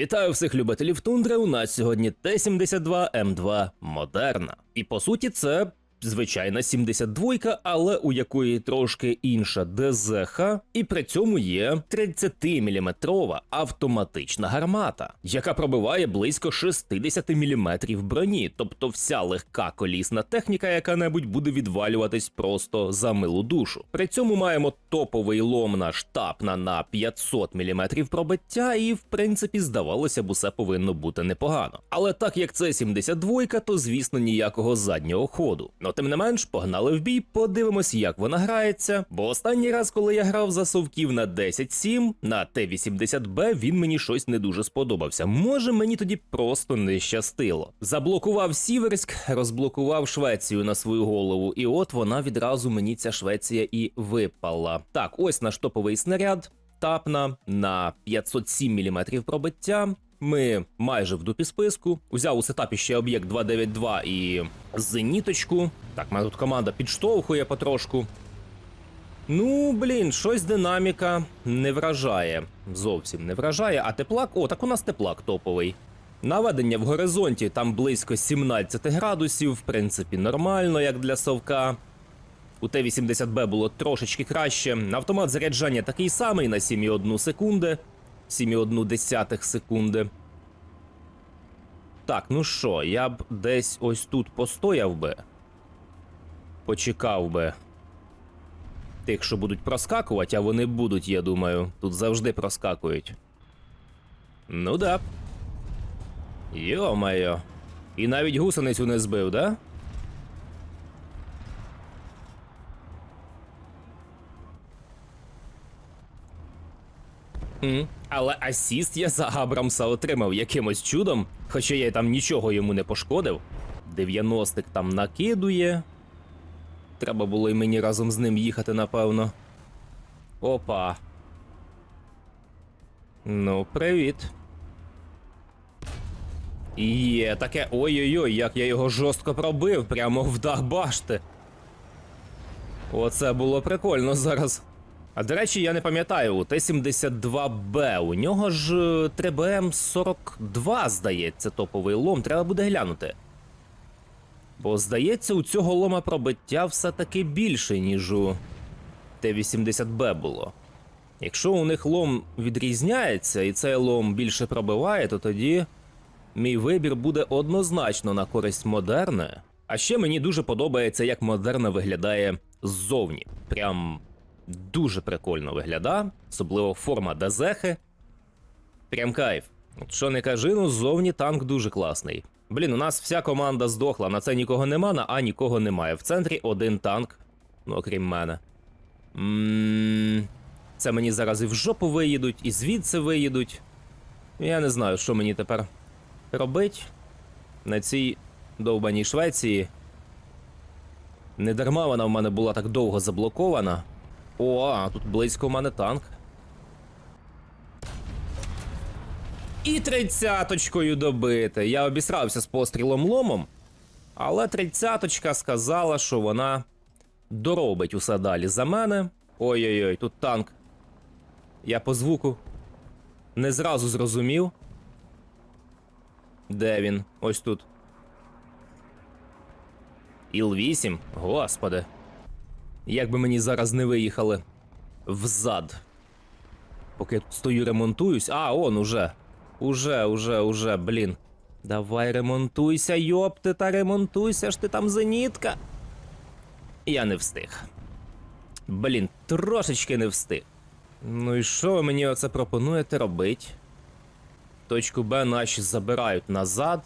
Вітаю всіх любителів тундри. У нас сьогодні Т-72М2 Модерна. І по суті, це звичайна 72, але у якої трошки інша ДЗХ, і при цьому є 30-мм автоматична гармата, яка пробиває близько 60 мм броні, тобто вся легка колісна техніка, яка-небудь буде відвалюватись просто за милу душу. При цьому маємо топовий лом на штапна на 500 мм пробиття, і в принципі здавалося б, усе повинно бути непогано. Але так як це 72, то звісно ніякого заднього ходу. Но тим не менш, погнали в бій, подивимось, як вона грається. Бо останній раз, коли я грав за совків на 10-7, на Т-80Б він мені щось не дуже сподобався. Може, мені тоді просто не щастило. Заблокував Сіверськ, розблокував Швецію на свою голову, і от вона відразу мені ця Швеція і випала. Так, ось наш топовий снаряд. Тапна на 507 мм пробиття. Ми майже в дупі списку. Узяв у сетапі ще об'єкт 292 і зеніточку. Так, мене тут команда підштовхує потрошку. Ну, блін, щось динаміка не вражає. Зовсім не вражає. А теплак, о, так у нас теплак топовий. Наведення в горизонті там близько 17 градусів, в принципі, нормально, як для совка. У Т-80Б було трошечки краще. Автомат заряджання такий самий на 7,1 секунди. 7,1 секунди. Так, ну що, я б десь ось тут постояв би. Почекав би. Тих, що будуть проскакувати, а вони будуть, я думаю. Тут завжди проскакують. Ну да. Йо-моє. І навіть гусеницю не збив, да? М, Але асіст я за Абрамса отримав якимось чудом, хоча я там нічого йому не пошкодив. 90-ик там накидує. Треба було й мені разом з ним їхати, напевно. Опа. Ну, привіт. Є, таке ой-ой-ой, як я його жорстко пробив, прямо в дах башти. Оце було прикольно зараз. А до речі, я не пам'ятаю, у Т-72Б у нього ж е, 3БМ-42, здається, топовий лом, треба буде глянути. Бо, здається, у цього лома пробиття все-таки більше, ніж у Т-80Б було. Якщо у них лом відрізняється і цей лом більше пробиває, то тоді мій вибір буде однозначно на користь модерни. А ще мені дуже подобається, як модерна виглядає ззовні. Прям дуже прикольно виглядає, особливо форма дезехи. Прям кайф. От що не кажи, ну ззовні танк дуже класний. Блін, у нас вся команда здохла, на це нікого нема, на А нікого немає. В центрі один танк, ну окрім мене. м це мені зараз і в жопу виїдуть, і звідси виїдуть. Я не знаю, що мені тепер робить на цій довбаній Швеції. Не дарма вона в мене була так довго заблокована. О, тут близько в мене танк. І тридцяточкою добити. Я обісрався з пострілом ломом, але тридцяточка сказала, що вона доробить усе далі за мене. Ой-ой-ой, тут танк. Я по звуку не зразу зрозумів. Де він? Ось тут. Іл-8? Господи. Як би мені зараз не виїхали взад. Поки я тут стою ремонтуюсь. А, он уже. Уже, уже, уже, блін. Давай ремонтуйся, йопти, та ремонтуйся ж ти там зенітка. Я не встиг. Блін, трошечки не встиг. Ну і що ви мені оце пропонуєте робити? Точку Б наші забирають назад.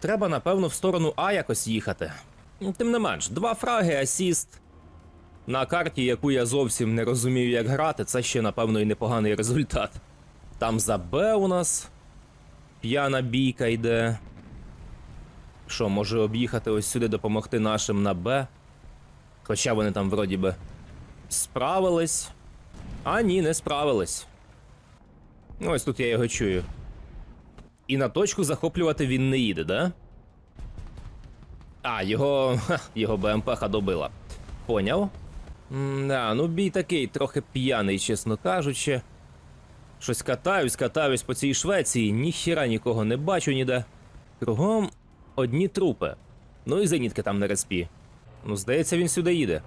Треба, напевно, в сторону А якось їхати. Тим не менш, два фраги, асіст. На карті, яку я зовсім не розумію, як грати, це ще, напевно, і непоганий результат. Там за Б у нас п'яна бійка йде. Що, може об'їхати ось сюди допомогти нашим на Б? Хоча вони там вроді би справились. А ні, не справились. Ось тут я його чую. І на точку захоплювати він не їде, да? А, його. Його БМП-ха добила. Поняв? Да, ну бій такий, трохи п'яний, чесно кажучи. Щось катаюсь, катаюсь по цій Швеції, ніхіра нікого не бачу ніде. Кругом одні трупи. Ну і зенітки там на респі. Ну, здається, він сюди їде.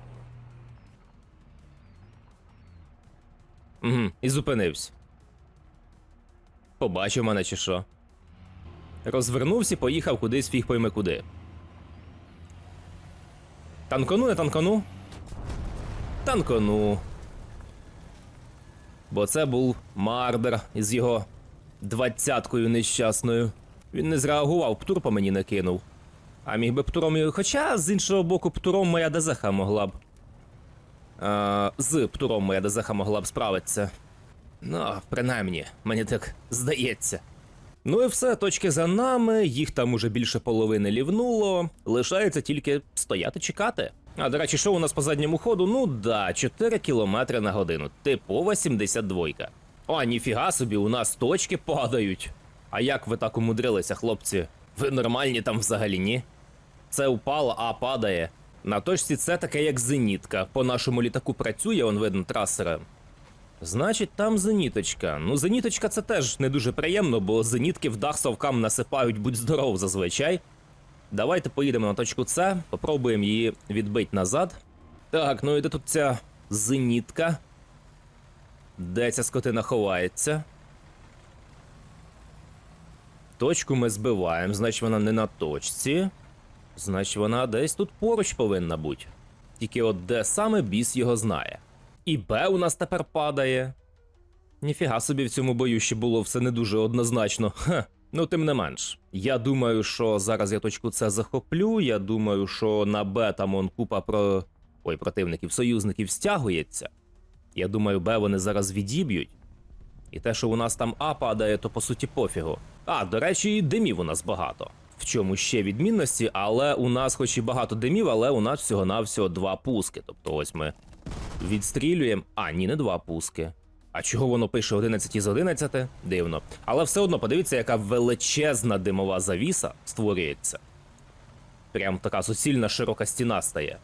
Угу, і зупинився. Побачив мене чи що. Розвернувся і поїхав кудись фіг пойме куди. Танкону, не танкону? Танкону. Бо це був Мардер із його двадцяткою нещасною. Він не зреагував, птур по мені не кинув. А міг би птуром. Хоча, з іншого боку, птуром моя ДЗХ могла б. А, з птуром моя ДЗХ могла б справитися. Ну, принаймні, мені так здається. Ну і все, точки за нами, їх там уже більше половини лівнуло. Лишається тільки стояти чекати. А до речі, що у нас по задньому ходу? Ну да, 4 км на годину. Типова 72. О, ніфіга собі, у нас точки падають. А як ви так умудрилися, хлопці? Ви нормальні там взагалі, ні? Це упало, а падає. На точці це таке як зенітка. По нашому літаку працює, он видно трасера. Значить, там зеніточка. Ну, зеніточка це теж не дуже приємно, бо зенітки в дах совкам насипають будь здоров зазвичай. Давайте поїдемо на точку С, попробуємо її відбити назад. Так, ну і де тут ця зенітка? Де ця скотина ховається? Точку ми збиваємо, значить вона не на точці. Значить, вона десь тут поруч повинна бути. Тільки от де саме біс його знає. І Б у нас тепер падає. Ніфіга собі в цьому бою ще було все не дуже однозначно. Ха. Ну, тим не менш, я думаю, що зараз я точку С захоплю. Я думаю, що на Б там он купа про. Ой, противників, союзників стягується. Я думаю, Б вони зараз відіб'ють. І те, що у нас там А падає, то по суті пофігу. А, до речі, і димів у нас багато. В чому ще відмінності, але у нас, хоч і багато димів, але у нас всього-навсього два пуски. Тобто ось ми відстрілюємо. А, ні, не два пуски. А чого воно пише 11 із 11? Дивно. Але все одно подивіться, яка величезна димова завіса створюється. Прям така суцільна широка стіна стає.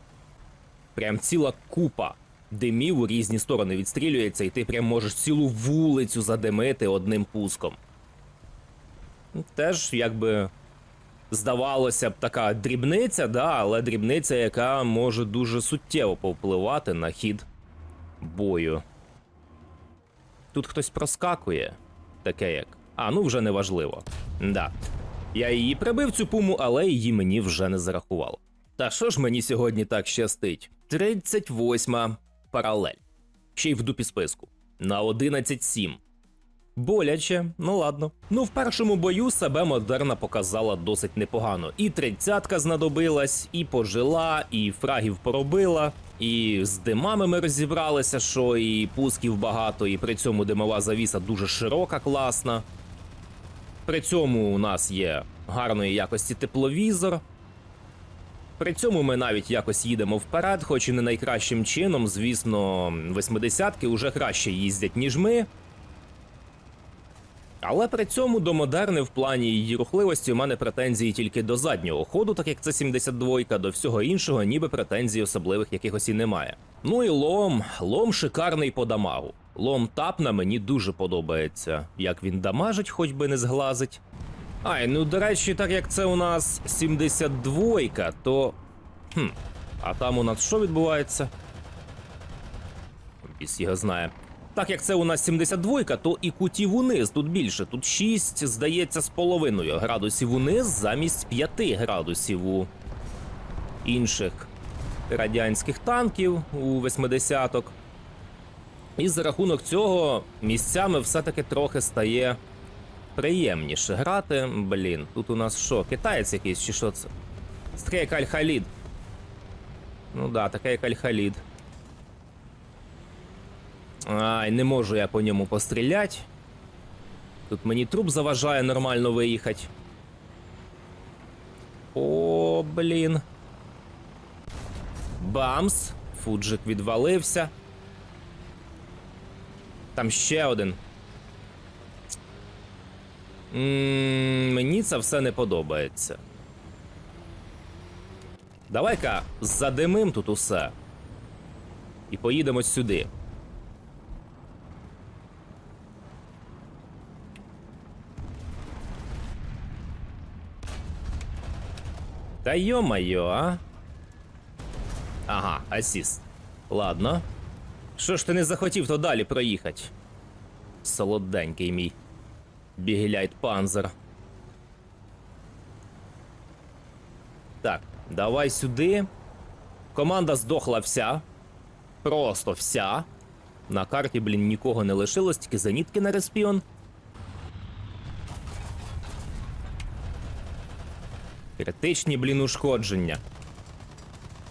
Прям ціла купа димів у різні сторони відстрілюється, і ти прям можеш цілу вулицю задимити одним пуском. Теж, якби. Здавалося б, така дрібниця, да, але дрібниця, яка може дуже суттєво повпливати на хід бою. Тут хтось проскакує, таке як. А, ну вже не важливо. Да. Я її прибив цю пуму, але її мені вже не зарахувало. Та що ж мені сьогодні так щастить? 38 паралель. Ще й в дупі списку. На 11-7. Боляче, ну ладно. Ну, в першому бою себе модерна показала досить непогано. І тридцятка знадобилась, і пожила, і фрагів поробила, і з димами ми розібралися, що і пусків багато, і при цьому димова завіса дуже широка, класна. При цьому у нас є гарної якості тепловізор. При цьому ми навіть якось їдемо вперед, хоч і не найкращим чином. Звісно, восьмидесятки вже краще їздять, ніж ми. Але при цьому до модерни в плані її рухливості у мене претензії тільки до заднього ходу, так як це 72, до всього іншого, ніби претензій особливих якихось і немає. Ну і лом, лом шикарний по дамагу. Лом тап на мені дуже подобається. Як він дамажить, хоч би не зглазить. Ай, ну до речі, так як це у нас 72, то. Хм, а там у нас що відбувається? Біс його знає. Так як це у нас 72, то і кутів униз тут більше. Тут 6, здається, з половиною градусів униз замість 5 градусів у інших радянських танків у 80-ок. І за рахунок цього місцями все-таки трохи стає приємніше грати. Блін, тут у нас що, китаєць якийсь чи що це? Як Аль-Халід. Ну да, таке як Аль-Халід. Ай, не можу я по ньому постріляти. Тут мені труп заважає нормально виїхати. О, блін. Бамс. Фуджик відвалився. Там ще один. М, Мені це все не подобається. Давай-ка задимим тут усе. І поїдемо сюди. Та йо-майо, а? Ага, асіст. Ладно. Що ж ти не захотів то далі проїхати? Солоденький мій. Бігеляйт панзер. Так, давай сюди. Команда здохла вся. Просто вся. На карті, блін, нікого не лишилось, тільки зенітки на респіон. Критичні, блін, ушкодження.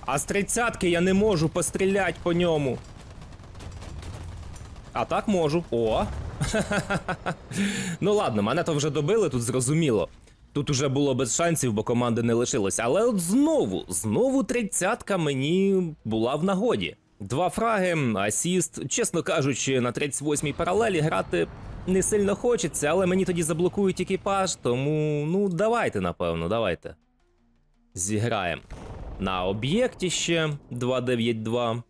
А з тридцятки я не можу постріляти по ньому. А так можу. О. ну ладно, мене то вже добили, тут зрозуміло. Тут уже було без шансів, бо команди не лишилось. Але от знову, знову тридцятка мені була в нагоді. Два фраги, асіст. Чесно кажучи, на 38-й паралелі грати не сильно хочеться, але мені тоді заблокують екіпаж, тому ну давайте, напевно, давайте. Зіграємо. На об'єкті ще 292.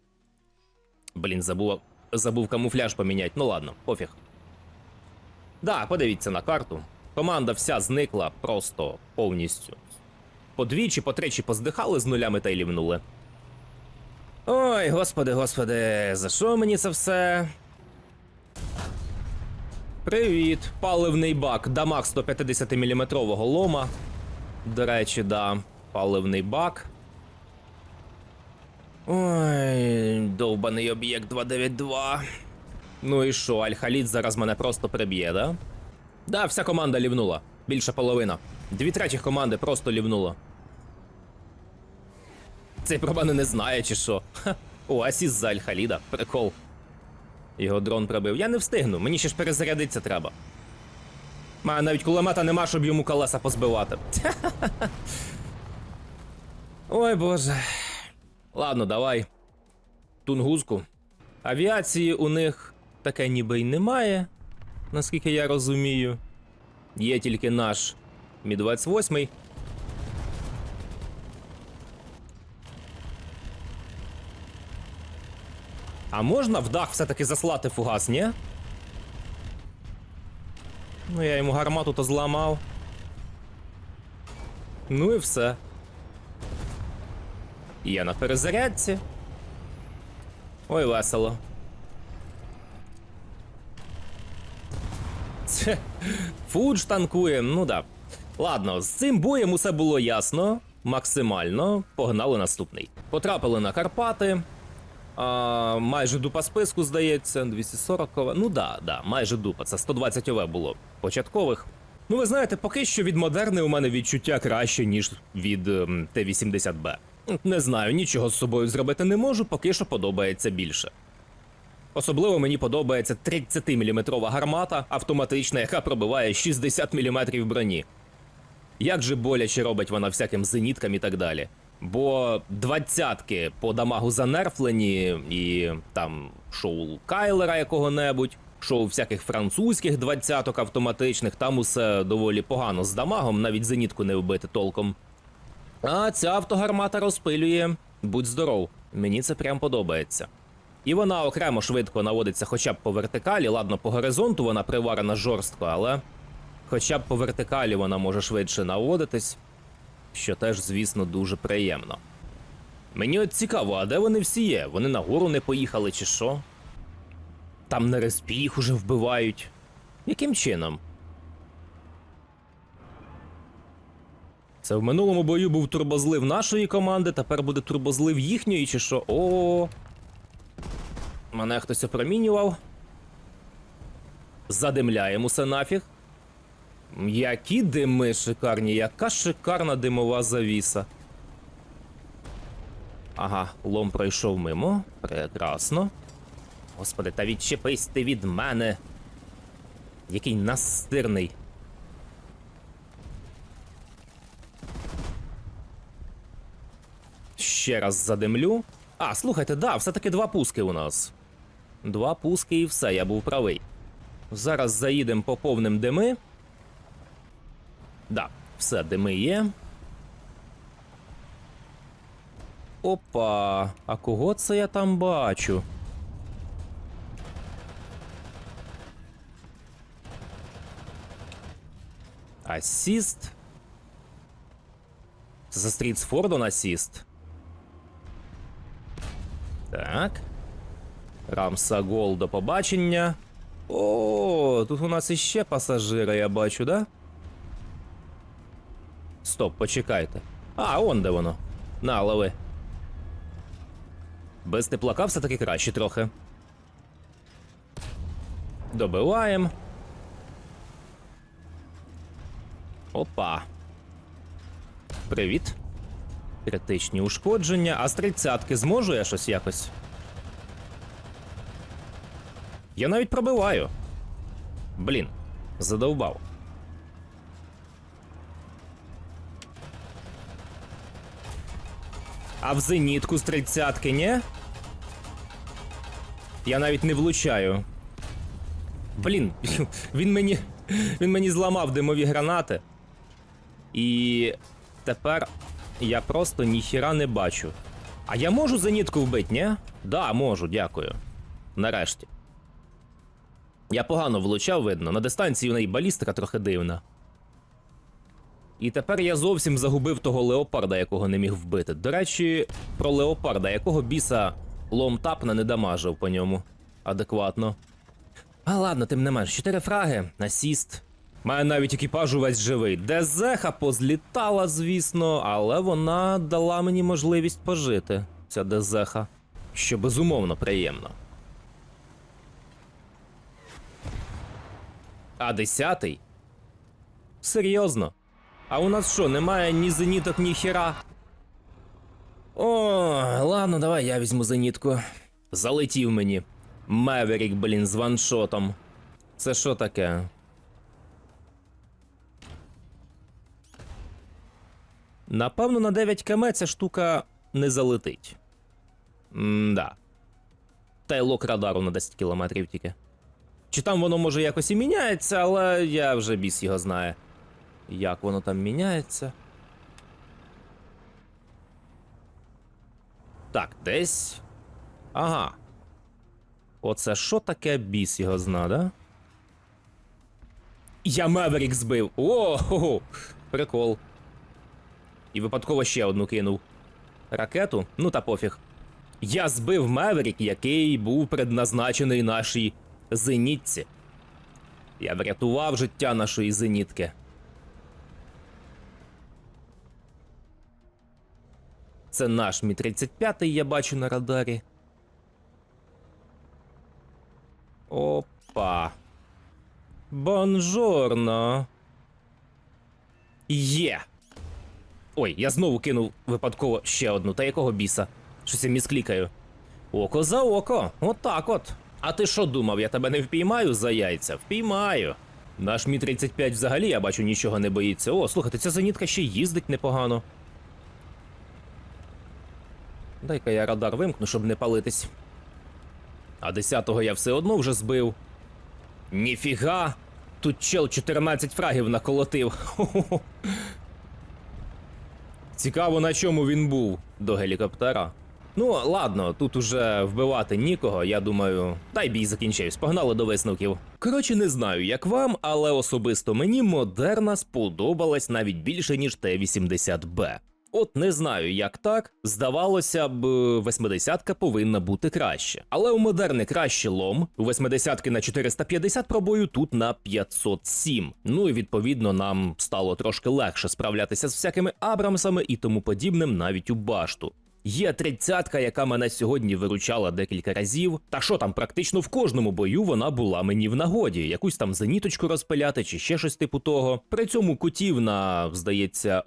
Блін, забув, забув камуфляж поміняти. Ну ладно, пофіг. Да, подивіться на карту. Команда вся зникла просто повністю. Подвічі, потричі поздихали з нулями та й лівнули. Ой, господи, господи, за що мені це все? Привіт, паливний бак, дамаг 150 мм лома. До речі, да, паливний бак. Ой, довбаний об'єкт 292. Ну і що, Аль-Халід зараз мене просто приб'є, да? Да, вся команда лівнула. Більше половина. Дві третіх команди просто лівнуло. Цей про мене не знає, чи що. Ха. О, асіст за Аль-Халіда. Прикол. Його дрон пробив. Я не встигну, мені ще ж перезарядитися треба. Ма, навіть кулемета нема, щоб йому колеса позбивати. Ой боже. Ладно, давай. Тунгузку. Авіації у них таке ніби й немає, наскільки я розумію. Є тільки наш Мі-28. А можна в дах все-таки заслати фугас, ні? Ну, я йому гармату то зламав. Ну і все. Я на перезарядці. Ой, весело. Це Фудж танкує, ну да. Ладно, з цим боєм усе було ясно. Максимально. Погнали наступний. Потрапили на Карпати. А, майже дупа списку, здається, 240 -ова. Ну да, да, майже дупа. Це 120 ОВ було початкових. Ну, ви знаєте, поки що від модерни у мене відчуття краще, ніж від ем, Т-80Б. Не знаю, нічого з собою зробити не можу, поки що подобається більше. Особливо мені подобається 30-мм гармата автоматична, яка пробиває 60 мм броні. Як же боляче робить вона всяким зеніткам і так далі. Бо двадцятки по дамагу занерфлені, і там шоу Кайлера якого-небудь, шоу всяких французьких двадцяток автоматичних, там усе доволі погано з дамагом, навіть зенітку не вбити толком. А ця автогармата розпилює. Будь здоров, мені це прям подобається. І вона окремо швидко наводиться хоча б по вертикалі, ладно, по горизонту вона приварена жорстко, але хоча б по вертикалі вона може швидше наводитись, що теж, звісно, дуже приємно. Мені от цікаво, а де вони всі є? Вони нагору не поїхали чи що? Там на респі їх уже вбивають. Яким чином? Це в минулому бою був турбозлив нашої команди, тепер буде турбозлив їхньої, чи що? О. Мене хтось опромінював. Задимляємо усе нафіг. Які дими шикарні, яка шикарна димова завіса. Ага, лом пройшов мимо. Прекрасно. Господи, та відчепись ти від мене. Який настирний. Ще раз задимлю. А, слухайте, да, все-таки два пуски у нас. Два пуски і все, я був правий. Зараз заїдемо по повним дими. Да, все, дими є. Опа, а кого це я там бачу? Асіст. Це за стріт з Фордон асіст. Так. Рамса Гол до побачення. О, тут у нас іще пасажири, я бачу, да? Стоп, почекайте. А, он де воно. На, лови. Без теплака все-таки краще трохи. Добиваємо. Опа. Привіт. Критичні ушкодження. А з тридцятки зможу я щось якось? Я навіть пробиваю. Блін, задовбав. А в зенітку з тридцятки, ні? Я навіть не влучаю. Блін, він мені. Він мені зламав димові гранати. І тепер я просто ніхіра не бачу. А я можу зенітку вбити, ні? Да, можу, дякую. Нарешті. Я погано влучав, видно, на дистанції в неї балістика трохи дивна. І тепер я зовсім загубив того леопарда, якого не міг вбити. До речі, про леопарда, якого біса ломтапна не дамажив по ньому. Адекватно. А ладно, тим не менш, чотири фраги, асіст. Має навіть екіпаж увесь живий. Дезеха позлітала, звісно, але вона дала мені можливість пожити. Ця дезеха. Що безумовно приємно. А десятий? Серйозно? А у нас що, немає ні зеніток, ні хіра? О, ладно, давай я візьму зенітку. Залетів мені. Меверік, блін, з ваншотом. Це що таке? Напевно, на 9 км ця штука не залетить. М-да. Та й лок радару на 10 кілометрів тільки. Чи там воно може якось і міняється, але я вже біс його знає. Як воно там міняється? Так, десь. Ага. Оце що таке біс його зна, да? Я Меверік збив. О, хо прикол. І випадково ще одну кинув. Ракету? Ну та пофіг. Я збив Меверік, який був предназначений нашій зенітці. Я врятував життя нашої зенітки. Це наш Мі 35 я бачу на радарі. Опа. Бонжорно. Є. Ой, я знову кинув випадково ще одну. Та якого біса? Щось я місклікаю. Око за око. Отак от. А ти що думав, я тебе не впіймаю за яйця? Впіймаю. Наш Мі 35 взагалі, я бачу, нічого не боїться. О, слухайте, ця зенітка ще їздить непогано. Дай-ка я радар вимкну, щоб не палитись. А 10-го я все одно вже збив. Ніфіга! Тут чел 14 фрагів наколотив. Цікаво, на чому він був до гелікоптера. Ну, ладно, тут уже вбивати нікого, я думаю, дай бій закінчився, погнали до висновків. Коротше, не знаю, як вам, але особисто мені модерна сподобалась навіть більше, ніж Т-80Б. От не знаю, як так. Здавалося б, 80-ка повинна бути краще. Але у модерни краще лом, у 80-ки на 450 пробою, тут на 507. Ну і відповідно нам стало трошки легше справлятися з всякими абрамсами і тому подібним навіть у башту. Є тридцятка, яка мене сьогодні виручала декілька разів. Та що там, практично в кожному бою вона була мені в нагоді, якусь там зеніточку розпиляти чи ще щось типу того. При цьому кутів на, здається,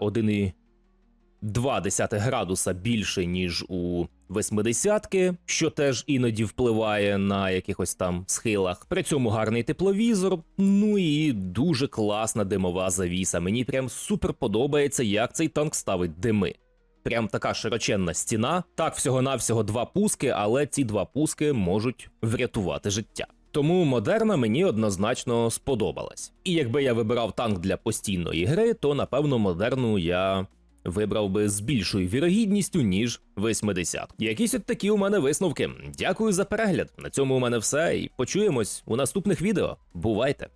1,2 градуса більше, ніж у 80-ки, що теж іноді впливає на якихось там схилах. При цьому гарний тепловізор, ну і дуже класна димова завіса. Мені прям супер подобається, як цей танк ставить дими. Прям така широченна стіна. Так, всього-навсього два пуски, але ці два пуски можуть врятувати життя. Тому модерна мені однозначно сподобалась. І якби я вибирав танк для постійної гри, то напевно модерну я вибрав би з більшою вірогідністю, ніж 80. Якісь от такі у мене висновки. Дякую за перегляд. На цьому у мене все. І почуємось у наступних відео. Бувайте!